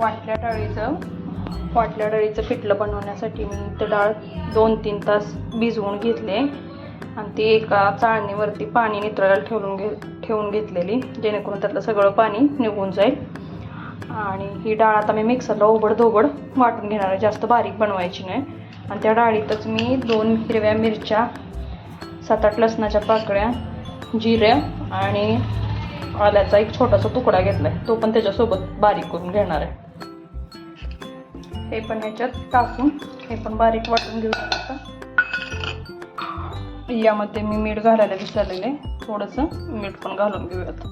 वाटल्या डाळीचं. वाटल्या डाळीचं पिठलं बनवण्यासाठी मी ते डाळ दोन तीन तास भिजवून घेतले. आणि ती एका चाळणीवरती पाणी नितळायला ठेवून घे ठेवून घेतलेली जेणेकरून त्यातलं सगळं पाणी निघून जाईल. आणि ही डाळ आता मी मिक्सरला ओबड धोबड वाटून घेणार आहे जास्त बारीक बनवायची नाही. आणि त्या डाळीतच मी दोन हिरव्या मिरच्या सात आठ लसणाच्या पाकळ्या जिऱ्या आणि आल्याचा एक छोटासा तुकडा घेतला आहे तो पण त्याच्यासोबत बारीक करून घेणार आहे. हे पण ह्याच्यात टाकून हे पण बारीक वाटून घेऊ शकता. यामध्ये मी मीठ घालायला विसरलेले थोडंसं मीठ पण घालून घेऊयात.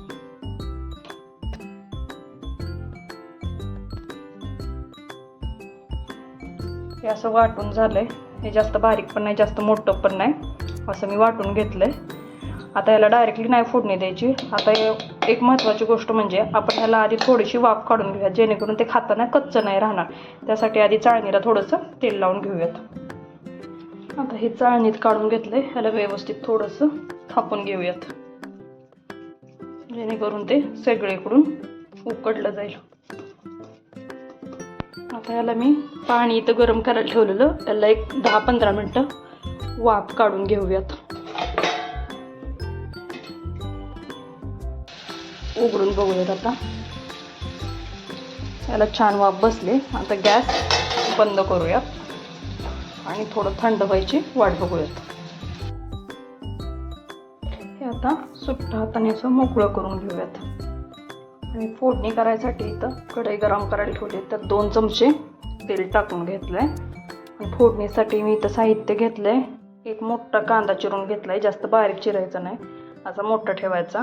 हे असं वाटून झालंय. हे जास्त बारीक पण नाही जास्त मोठं पण नाही. असं मी वाटून घेतलंय. आता याला डायरेक्टली नाही फोडणी द्यायची. आता एक महत्त्वाची गोष्ट म्हणजे आपण ह्याला आधी थोडीशी वाफ काढून घेऊयात जेणेकरून ते खाताना कच्चं नाही राहणार. त्यासाठी आधी चाळणीला थोडंसं तेल लावून घेऊयात. आता हे चाळणीत काढून घेतलंय ह्याला व्यवस्थित थोडंसं थापून घेऊयात. जेणेकरून ते सगळीकडून उकडलं जाईल. आता याला मी पाणी इथं गरम करायला ठेवलेलं याला एक दहा पंधरा मिनटं वाफ काढून घेऊयात. उघडून बघूयात आता. याला छान वाफ बसले. आता गॅस बंद करूयात. आणि थोडं थंड व्हायची वाट बघूयात. हे आता सुट्टा हाताने असं मोकळं करून घेऊयात. आणि फोडणी करायसाठी इथं कढई गरम करायला ठेवली. तर दोन चमचे तेल टाकून घेतलंय. आणि फोडणीसाठी मी इथं साहित्य घेतलंय. एक मोठा कांदा चिरून घेतलाय. जास्त बारीक चिरायचा नाही. असा मोठा ठेवायचा.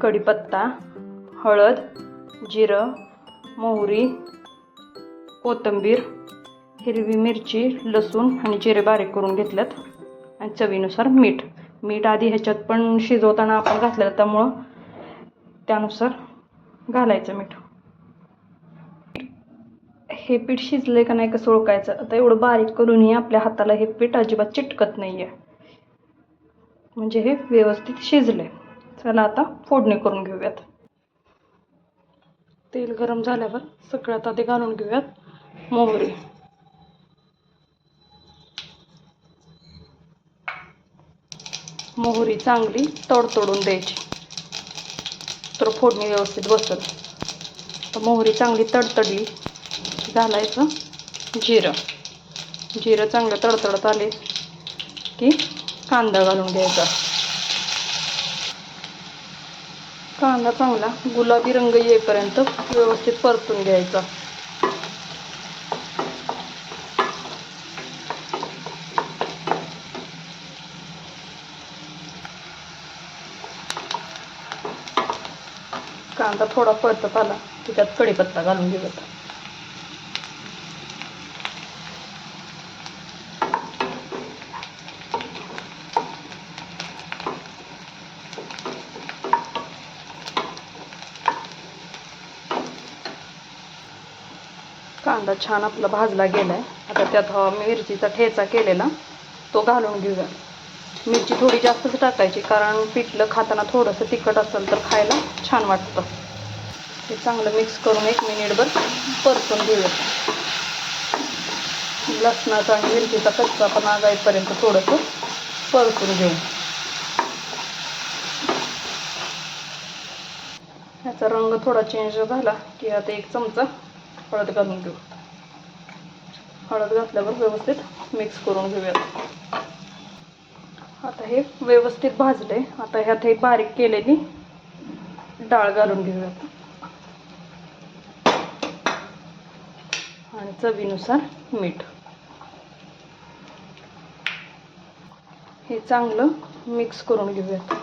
कढीपत्ता हळद जिरं मोहरी कोथिंबीर हिरवी मिरची लसूण आणि जिरे बारीक करून घेतल्यात. आणि चवीनुसार मीठ. मीठ आधी ह्याच्यात पण शिजवताना आपण घातलेलं त्यामुळं त्यानुसार घालायचं मीठ. हे पीठ शिजले का नाही कसं ओळखायचं? आता एवढं बारीक करूनही आपल्या हाताला हे पीठ अजिबात चिटकत नाही आहे म्हणजे हे व्यवस्थित शिजले चला आता फोडणी करून घेऊयात. तेल गरम झाल्यावर सगळ्यात आधी घालून घेऊयात मोहरी. मोहरी चांगली तडतडून द्यायची. तर फोडणी व्यवस्थित बसल तर मोहरी चांगली तडतडली घालायचं जिरं. जिरं चांगलं तडतडत आले की कांदा घालून घ्यायचा. कांदा चांगला गुलाबी रंग येईपर्यंत व्यवस्थित परतून घ्यायचा. कांदा थोडा परतत आला त्याच्यात कढीपत्ता घालून घेऊयात. कांदा छान आपला भाजला गेला आहे आता त्यात मिरचीचा ठेचा केलेला तो घालून घेऊया. मिरची थोडी जास्तच टाकायची कारण पिठलं खाताना थोडंसं तिखट असेल तर खायला छान वाटतं. ते चांगलं मिक्स करून एक मिनिटभर परतून घेऊया. लसणाचा आणि मिरचीचा कच्चा पण जाईपर्यंत थोडंसं परतून घेऊ ह्याचा रंग थोडा चेंज झाला की आता एक चमचा हळद घालून घेऊ. हळद घातल्यावर व्यवस्थित मिक्स करून घेऊयात. आता हे व्यवस्थित भाजले. आता ह्यात हे बारीक केलेली डाळ घालून घेऊयात. आणि चवीनुसार मीठ. हे चांगलं मिक्स करून घेऊयात.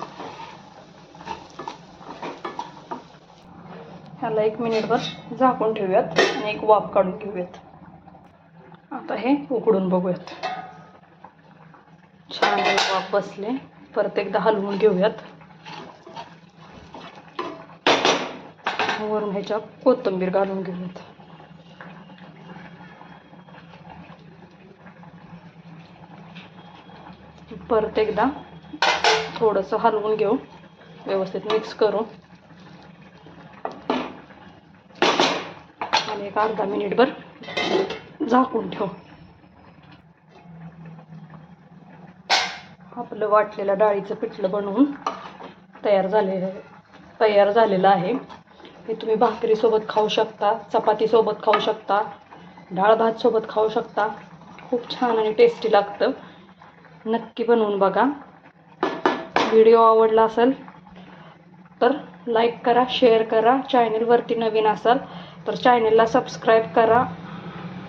ह्याला एक मिनिटभर झाकून ठेवूयात आणि एक वाफ काढून घेऊयात आता हे उकडून बघूयात. छान वाफ बसले. परत एकदा हलवून घेऊयात. वरून ह्याच्या कोथिंबीर घालून घेऊयात. परत एकदा थोडंसं हलवून घेऊ. व्यवस्थित मिक्स करू. आणि एक अर्धा मिनिटभर झाकून ठेव. आपलं वाटलेलं डाळीचं पिठलं बनवून तयार झालेलं तयार झालेलं आहे. हे तुम्ही भाकरीसोबत खाऊ शकता चपातीसोबत खाऊ शकता डाळ भातसोबत खाऊ शकता. खूप छान आणि टेस्टी लागतं. नक्की बनवून बघा. व्हिडिओ आवडला असेल तर लाईक करा शेअर करा. चॅनलवरती नवीन असाल तर चॅनलला सबस्क्राईब करा.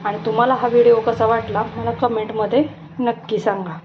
आणि तुम्हाला हा व्हिडिओ कसा वाटला मला कमेंटमध्ये नक्की सांगा.